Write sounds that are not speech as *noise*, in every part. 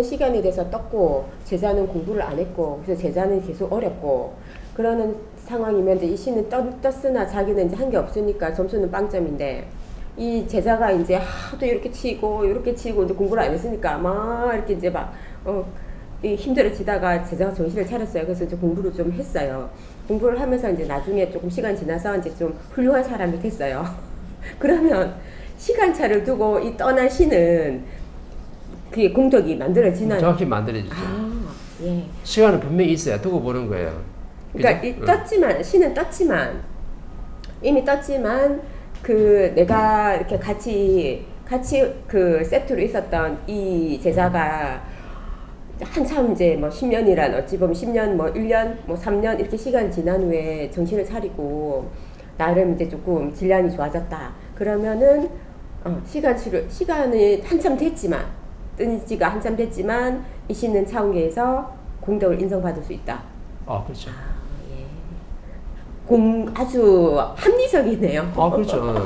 신은 시간이 돼서 떴고 제자는 공부를 안 했고 그래서 제자는 계속 어렵고 그러는 상황이면 이제 이 신은 떴, 떴으나 자기는 이제 한 게 없으니까 점수는 빵점인데 이 제자가 이제 하도 이렇게 치고 이렇게 치고 이제 공부를 안 했으니까 막 이렇게 이제 막 어, 이 힘들어지다가 제자가 정신을 차렸어요. 그래서 이제 공부를 좀 했어요. 공부를 하면서 이제 나중에 조금 시간 지나서 이제 좀 훌륭한 사람이 됐어요. *laughs* 그러면 시간차를 두고 이 떠난 신은 그게 공덕이 만들어지나요? 정확히 만들어지죠. 아, 예. 시간은 분명히 있어야 두고 보는 거예요. 그러니까? 이 떴지만 신은 떴지만 이미 떴지만 그 내가 이렇게 같이 같이 그 세트로 있었던 이 제자가 한참 이제 뭐 10년이란 어찌 보면 10년 뭐 1년 뭐 3년 이렇게 시간이 지난 후에 정신을 차리고 나름 이제 조금 질량이 좋아졌다. 그러면은 어, 시간 치료 시간이 한참 됐지만 뜬 지가 한참 됐지만 이 신은 차원계에서 공덕을 인정받을 수 있다. 아 그렇죠. 공 아주 합리적이네요. 아 그렇죠.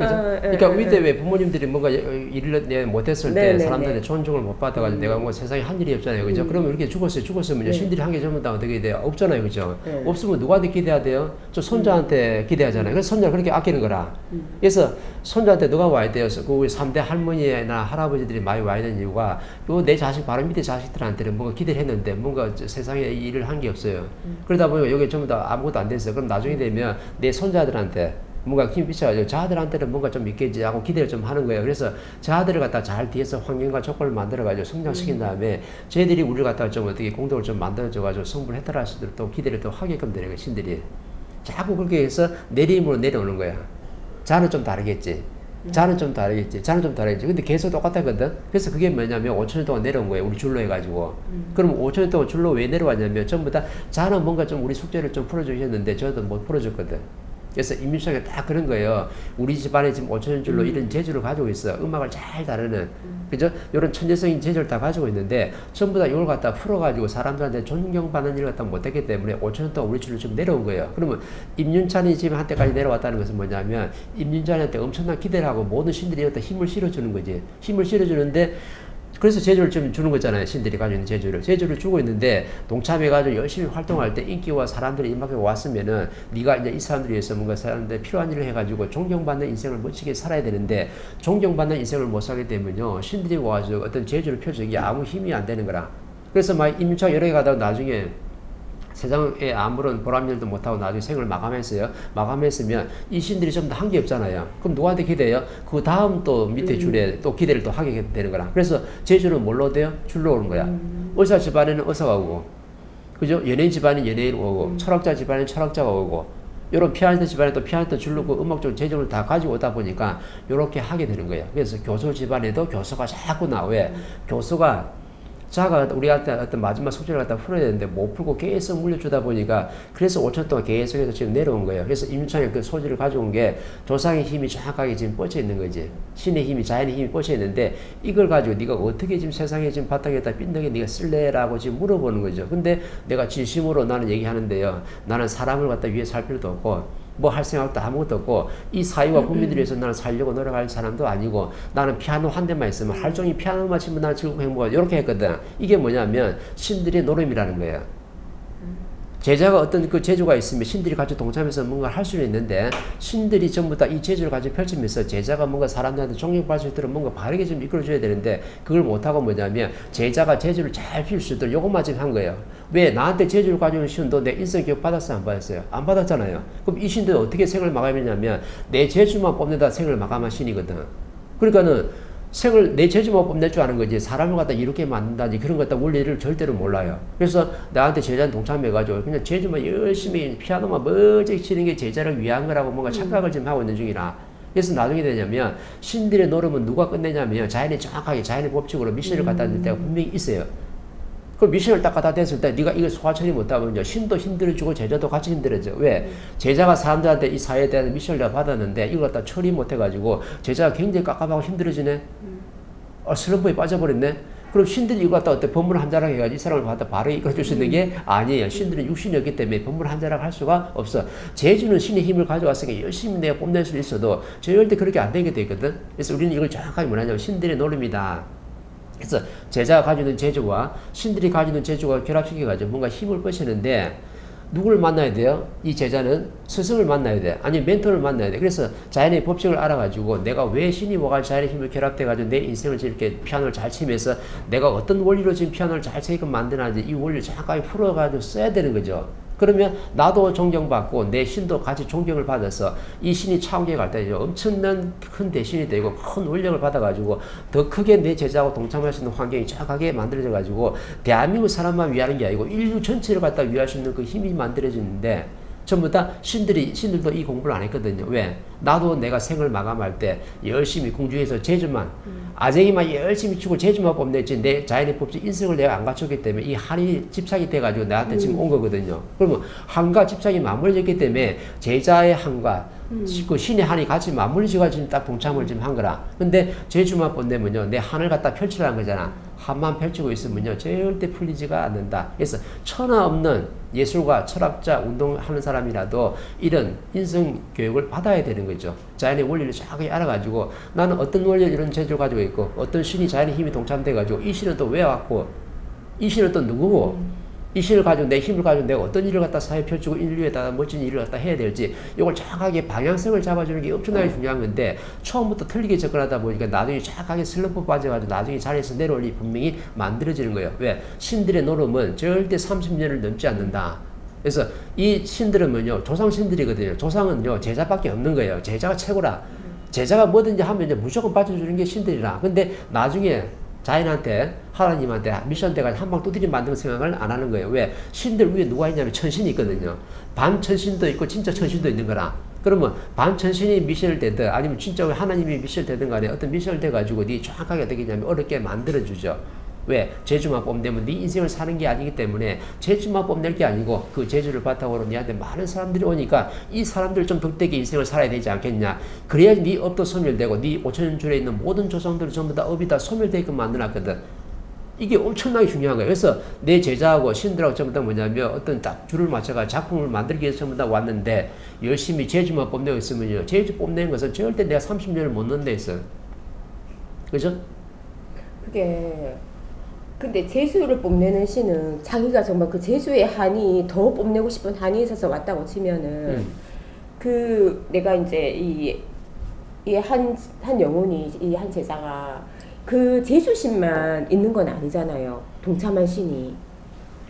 그죠? 어, 예, 그러니까 예, 위대 왜 부모님들이 뭔가 일을 내 못했을 네, 때 네, 사람들한테 네. 존중을 못 받아가지고 내가 뭐 세상에 한 일이 없잖아요, 그죠? 음. 그러면 이렇게 죽었어요, 죽었으면 네. 신들이 한 게 전부 다 어떻게 돼요? 없잖아요, 그죠? 네. 없으면 누구한테 기대해야 돼요? 저 손자한테 기대하잖아요. 그래서 손자 그렇게 아끼는 거라. 음. 그래서 손자한테 누가 와야 돼요? 그 우리 3대 할머니나 할아버지들이 많이 와 있는 이유가 요 내 자식 바로 밑에 자식들한테는 뭔가 기대를 했는데 뭔가 저 세상에 일을 한 게 없어요. 음. 그러다 보니까 여기 전부 다 아무것도 안 됐어요. 그럼 나중에 되면 내 손자들한테 뭔가 힘 비춰가지고 자아들한테는 뭔가 좀 있겠지 하고 기대를 좀 하는 거예요. 그래서 자아들을 갖다 잘 뒤에서 환경과 조건을 만들어가지고 성장시킨 다음에 쟤들이 우리를 갖다가 좀 어떻게 공덕을 좀 만들어줘가지고 성불 해탈할 수 있도록 또 기대를 또 하게끔 되는 거예요. 신들이. 자꾸 그렇게 해서 내림으로 내려오는 거야. 자는 좀 다르겠지. 자는 좀 다르겠지. 자는 좀 다르겠지. 근데 계속 똑같았거든. 그래서 그게 뭐냐면 5천년 동안 내려온 거예요. 우리 줄로 해가지고. 그럼 5천년 동안 줄로 왜 내려왔냐면 전부 다 자는 뭔가 좀 우리 숙제를 좀 풀어주셨는데 저도 못 풀어줬거든. 그래서 임윤성이 딱 그런 거예요. 우리 집안에 지금 5천년 줄로 이런 재주를 가지고 있어. 음악을 잘 다루는. 그죠? 이런 천재적인 재주를 다 가지고 있는데 전부 다 이걸 갖다 풀어가지고 사람들한테 존경받는 일을 갖다 못했기 때문에 5천년 동안 우리 줄로 좀 내려온 거예요. 그러면 임윤찬이 지금 한때까지 내려왔다는 것은 뭐냐면 임윤찬한테 엄청난 기대를 하고 모든 신들이 어떤 힘을 실어주는 거지. 힘을 실어주는데 그래서 제주를 좀 주는 거잖아요. 신들이 가지고 있는 제주를. 제주를 주고 있는데 동참해가지고 열심히 활동할 때 인기와 사람들이 임하게 왔으면은 네가 이제 이 사람들을 위해서 뭔가 사람들 필요한 일을 해가지고 존경받는 인생을 멋지게 살아야 되는데 존경받는 인생을 못 살게 되면요. 신들이 와가지고 어떤 제주를 펴주기 아무 힘이 안 되는 거라. 그래서 막 임차 여러 개 가다가 나중에 세상에 아무런 보람일도 못하고 나중에 생을 마감했어요. 마감했으면 이 신들이 좀더한게 없잖아요. 그럼 누구한테 기대요? 그 다음 또 밑에 줄에 또 기대를 또 하게 되는 거라. 그래서 제주는 뭘로 돼요? 줄로 오는 거야. 의사 집안에는 의사가 오고, 그죠? 연예인 집안은 연예인 오고, 철학자 집안은 철학자가 오고, 이런 피아니스트 집안에 또 피아니스트 줄로 그 음악적 재주를 다 가지고 오다 보니까 이렇게 하게 되는 거예요. 그래서 교수 집안에도 교수가 자꾸 나와요. 교수가 자가 우리한테 어떤 마지막 숙제를 갖다 풀어야 되는데 못 풀고 계속 물려주다 보니까 그래서 5천 동안 계속해서 지금 내려온 거예요. 그래서 임윤창이 그 소질을 가져온 게 조상의 힘이 정확하게 지금 뻗쳐 있는 거지. 신의 힘이 자연의 힘이 뻗쳐 있는데 이걸 가지고 네가 어떻게 지금 세상에 지금 바닥에다 빈덕에 네가 쓸래라고 지금 물어보는 거죠. 근데 내가 진심으로 나는 얘기하는데요. 나는 사람을 갖다 위해 살 필요도 없고 뭐 할 생각도 아무것도 없고 이 사회와 국민들을 위해서 나는 살려고 노력할 사람도 아니고 나는 피아노 한 대만 있으면 하루 종일 피아노만 치면 나는 즐겁고 행복하고 이렇게 했거든. 이게 뭐냐면 신들의 노름이라는 거예요. 제자가 어떤 그 재주가 있으면 신들이 같이 동참해서 뭔가 할 수는 있는데 신들이 전부 다 이 재주를 가지고 펼치면서 제자가 뭔가 사람들한테 존경받을 수 있도록 뭔가 바르게 좀 이끌어줘야 되는데 그걸 못하고 뭐냐면 제자가 재주를 잘 피울 수 있도록 요것만 지금 한 거예요. 왜 나한테 재주를 가지고 신도 내 인성 교육 받았어요? 안 받았어요? 안 받았잖아요. 그럼 이 신들 어떻게 생을 마감했냐면 내 재주만 뽑는다 생을 마감한 신이거든. 그러니까는 생을 내 재주만 뽐낼 줄 아는 거지 사람을 갖다 이렇게 만든다지 그런 것 갖다 원리를 절대로 몰라요. 그래서 나한테 제자는 동참해가지고 그냥 재주만 열심히 피아노만 멋지게 치는 게 제자를 위한 거라고 뭔가 착각을 지금 하고 있는 중이라. 그래서 나중에 되냐면 신들의 노름은 누가 끝내냐면 자연이 정확하게 자연의 법칙으로 미션을 갖다 줄 때가 분명히 있어요. 그 미션을 딱 갖다 댔을 때 네가 이걸 소화 처리 못하면 신도 힘들어지고 제자도 같이 힘들어져. 왜? 제자가 사람들한테 이 사회에 대한 미션을 내가 받았는데 이걸 갖다 처리 못해가지고 제자가 굉장히 깝깝하고 힘들어지네. 어, 슬럼프에 빠져버렸네. 그럼 신들이 이거 갖다 어때 법문 한 자락 해가지고 이 사람을 갖다 바로 이끌어줄 수 있는 게 아니에요. 신들은 육신이었기 때문에 법문 한 자락 할 수가 없어. 제주는 신의 힘을 가져왔으니까 열심히 내가 뽐낼 수 있어도 절대 그렇게 안 되게 돼 있거든. 그래서 우리는 이걸 정확하게 뭐냐면 신들의 노름이다. 그래서 제자가 가지고 있는 재주와 신들이 가지고 있는 재주가 결합시켜가지고 뭔가 힘을 뻗치는데 누구를 만나야 돼요? 이 제자는 스승을 만나야 돼. 아니 멘토를 만나야 돼. 그래서 자연의 법칙을 알아가지고 내가 왜 신이 와갈 자연의 힘을 결합돼가지고 내 인생을 이렇게 피아노를 잘 치면서 내가 어떤 원리로 지금 피아노를 잘 치게끔 만드는지 이 원리를 정확하게 풀어가지고 써야 되는 거죠. 그러면 나도 존경받고 내 신도 같이 존경을 받아서 이 신이 차원계 갈 때 엄청난 큰 대신이 되고 큰 원력을 받아가지고 더 크게 내 제자하고 동참할 수 있는 환경이 정확하게 만들어져 가지고 대한민국 사람만 위하는 게 아니고 인류 전체를 갖다 위할 수 있는 그 힘이 만들어지는데 전부 다 신들이 신들도 이 공부를 안 했거든요. 왜? 나도 내가 생을 마감할 때 열심히 궁중에서 제주만 아쟁이만 열심히 치고 제주만 뽐냈지 내 자연의 법칙 인성을 내가 안 갖췄기 때문에 이 한이 집착이 돼가지고 나한테 지금 온 거거든요. 그러면 한과 집착이 맞물렸기 때문에 제자의 한과 그 신의 한이 같이 맞물리지가 지금 딱 동참을 지금 한 거라. 근데 제주만 뽐내면요 내 한을 갖다 펼치라는 거잖아. 한만 펼치고 있으면요 절대 풀리지가 않는다. 그래서 천하 없는 예술가, 철학자, 운동하는 사람이라도 이런 인성 교육을 받아야 되는 거죠. 자연의 원리를 정확하게 알아가지고 나는 어떤 원리 이런 재주를 가지고 있고 어떤 신이 자연의 힘이 동참돼가지고 이 신은 또 왜 왔고 이 신은 또 누구고 이 신을 가지고 내 힘을 가지고 내가 어떤 일을 갖다 사회 펼치고 인류에다가 멋진 일을 갖다 해야 될지 이걸 정확하게 방향성을 잡아주는 게 엄청나게 중요한 건데 처음부터 틀리게 접근하다 보니까 나중에 정확하게 슬럼프 빠져가지고 나중에 자리에서 내려올 일 분명히 만들어지는 거예요. 왜? 신들의 노름은 절대 30년을 넘지 않는다. 그래서 이 신들은 뭐요? 조상 신들이거든요. 조상은요 제자밖에 없는 거예요. 제자가 최고라. 제자가 뭐든지 하면 이제 무조건 빠져주는 게 신들이라. 근데 나중에 자연한테 하나님한테 미션 돼가지고 한방 두드리 만드는 생각을 안 하는 거예요. 왜? 신들 위에 누가 있냐면 천신이 있거든요. 반천신도 있고 진짜 천신도 있는 거라. 그러면 반천신이 미션을 되든 아니면 진짜 하나님이 미션을 되든 간에 어떤 미션을 돼가지고 네 정확하게 어떻게 냐면 어렵게 만들어주죠. 왜? 제주만 뽐내면 네 인생을 사는 게 아니기 때문에 제주만 뽐낼 게 아니고 그 제주를 바탕으로 네한테 많은 사람들이 오니까 이 사람들 좀 덕되게 인생을 살아야 되지 않겠냐. 그래야지 네 업도 소멸되고 네 5천년 줄에 있는 모든 조상들 전부 다 업이 다 소멸되게끔 만들어놨거든. 이게 엄청나게 중요한 거예요. 그래서 내 제자하고 신들하고 전부 다 뭐냐면 어떤 딱 줄을 맞춰가 작품을 만들기 위해서 전부 다 왔는데 열심히 제주만 뽐내고 있으면요. 제주 뽐내는 것은 절대 내가 30년을 못 넣는다 했어. 그죠? 그게 근데 재수를 뽐내는 신은 자기가 정말 그 재수의 한이 더 뽐내고 싶은 한이 있어서 왔다고 치면은 음. 그 내가 이제 이한 한 영혼이 이 한 제자가 그 재수신만 있는 건 아니잖아요. 동참한 신이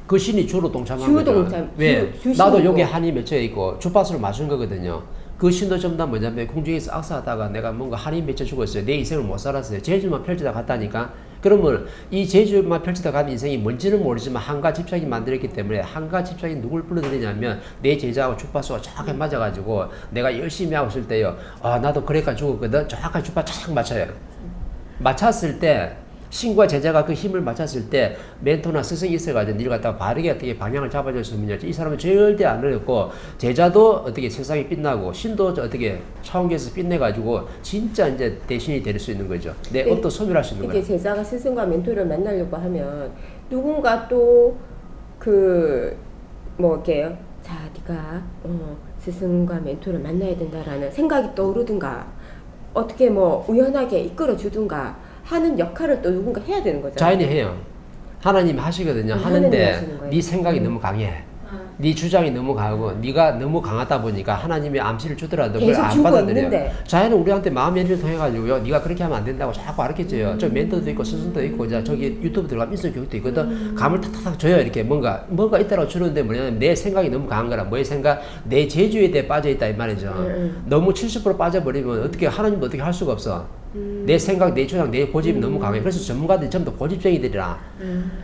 그 신이 주로 동참한 주 거죠. 동참, 왜? 주- 주신이고. 나도 여기 한이 맺혀 있고 주파수를 맞춘 거거든요. 그 신도 전부 다 뭐냐면 공중에서 악사하다가 내가 뭔가 한이 맺혀 죽었어요. 내 인생을 못 살았어요. 제주만 펼치다 갔다니까. 그러면 이 제주만 펼치다 간 인생이 뭔지는 모르지만 한가 집착이 만들었기 때문에 한가 집착이 누굴 불러들이냐면 내 제자하고 주파수가 정확하게 맞아가지고 내가 열심히 하고 있을 때요. 아 나도 그래가 죽었거든. 정확하게 주파수 쫙 맞춰요. 맞췄을 때 신과 제자가 그 힘을 맞췄을 때 멘토나 스승이 있어가지고 니를 갖다가 바르게 어떻게 방향을 잡아줬으면요 이 사람은 절대 안 어렵고 제자도 어떻게 세상이 빛나고 신도 어떻게 차원계에서 빛내가지고 진짜 이제 대신이 될 수 있는 거죠. 내 네. 업도 소멸할 수 있는 이게 거예요 제자가 스승과 멘토를 만나려고 하면 누군가 또 그 뭐 이렇게 자 네가 어, 스승과 멘토를 만나야 된다라는 생각이 떠오르든가 어떻게 뭐 우연하게 이끌어 주든가 하는 역할을 또 누군가 해야 되는 거잖아요. 자연이 해요 하나님이 하시거든요 음, 하는데. 네 생각이 음. 너무 강해 네 주장이 너무 강하고 네가 너무 강하다 보니까 하나님이 암시를 주더라도 그걸 계속 안 받아들여요. 자연은 우리한테 마음 연리를 통해 가지고요. 네가 그렇게 하면 안 된다고 자꾸 가르쳤죠. 저 멘토도 있고 스승도 있고 이제 저기 유튜브 들어가면 인성 교육도 있거든. 감을 탁탁탁 줘요. 이렇게 뭔가 뭔가 있다라고 주는데 뭐냐면 내 생각이 너무 강한 거라. 뭐의 생각? 내 재주에 대해 빠져 있다 이 말이죠. 음, 너무 70% 빠져버리면 어떻게 하나님도 어떻게 할 수가 없어. 내 생각, 내 주장, 내 고집이 너무 강해. 그래서 전문가들이 전부 다 고집쟁이들이라.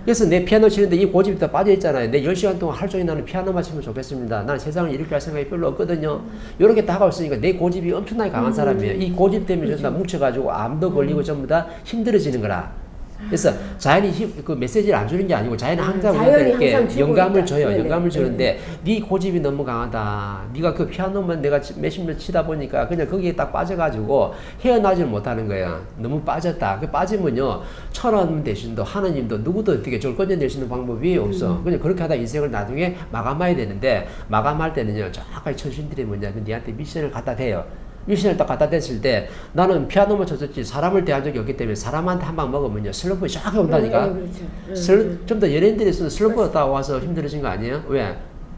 그래서 내 피아노 치는데 이 고집이 다 빠져 있잖아요. 내 10시간 동안 하루 종일 나는 피아노만 치면 좋겠습니다. 나는 세상을 이렇게 할 생각이 별로 없거든요. 이렇게 다가올 있으니까 내 고집이 엄청나게 강한 사람이에요. 이 고집 때문에 전부 다 뭉쳐가지고 암도 걸리고 전부 다 힘들어지는 거라. 그래서 자연이 힘, 그 메시지를 안 주는 게 아니고 자연은 아, 항상 자연이 우리한테 이렇게 영감을 있다. 줘요. 네네. 영감을 주는데 네 고집이 너무 강하다. 네가 그 피아노만 내가 치- 몇십 년 치다 보니까 그냥 거기에 딱 빠져가지고 헤어나지를 못하는 거야. 너무 빠졌다. 그 빠지면요 천원 대신도 하나님도 누구도 어떻게 저걸 건져낼 수 있는 방법이 없어. 그냥 그렇게 하다 인생을 나중에 마감해야 되는데 마감할 때는요 정확하게 천신들이 뭐냐면 니한테 미션을 갖다 대요. 유신을 딱 갖다 댔을 때 나는 피아노만 쳤었지 사람을 대한 적이 없기 때문에 사람한테 한 방 먹으면요 슬럼프 쫙 온다니까. 음, 음, 그렇죠. 슬, 좀더 연예인들이 있으면 슬럼프가 딱 와서 힘들어진 거 아니에요? 왜?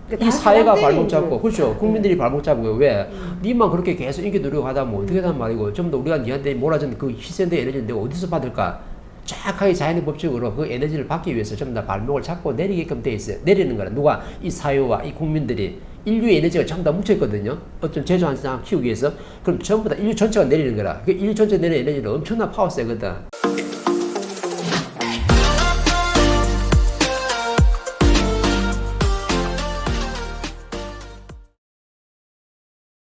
그러니까 이다 사회가 발목 잡고. 그렇죠 국민들이 발목 잡고 왜 음. 니만 그렇게 계속 인기 누리고 하다 뭐 어떻게 단 말이고 좀 더 우리가 니한테 몰아준 그 희생된 에너지를 내가 어디서 받을까 정확하게 자연의 법칙으로 그 에너지를 받기 위해서 좀 더 발목을 잡고 내리게끔 돼 있어요 내리는 거라 누가 이 사회와 이 국민들이 인류의 에너지가 전부 다 뭉쳐 있거든요. 어떤 제조 한 사람 키우기 위해서. 그럼 전부 다 인류 전체가 내리는 거라. 그 인류 전체 내리는 에너지는 엄청난 파워 세거든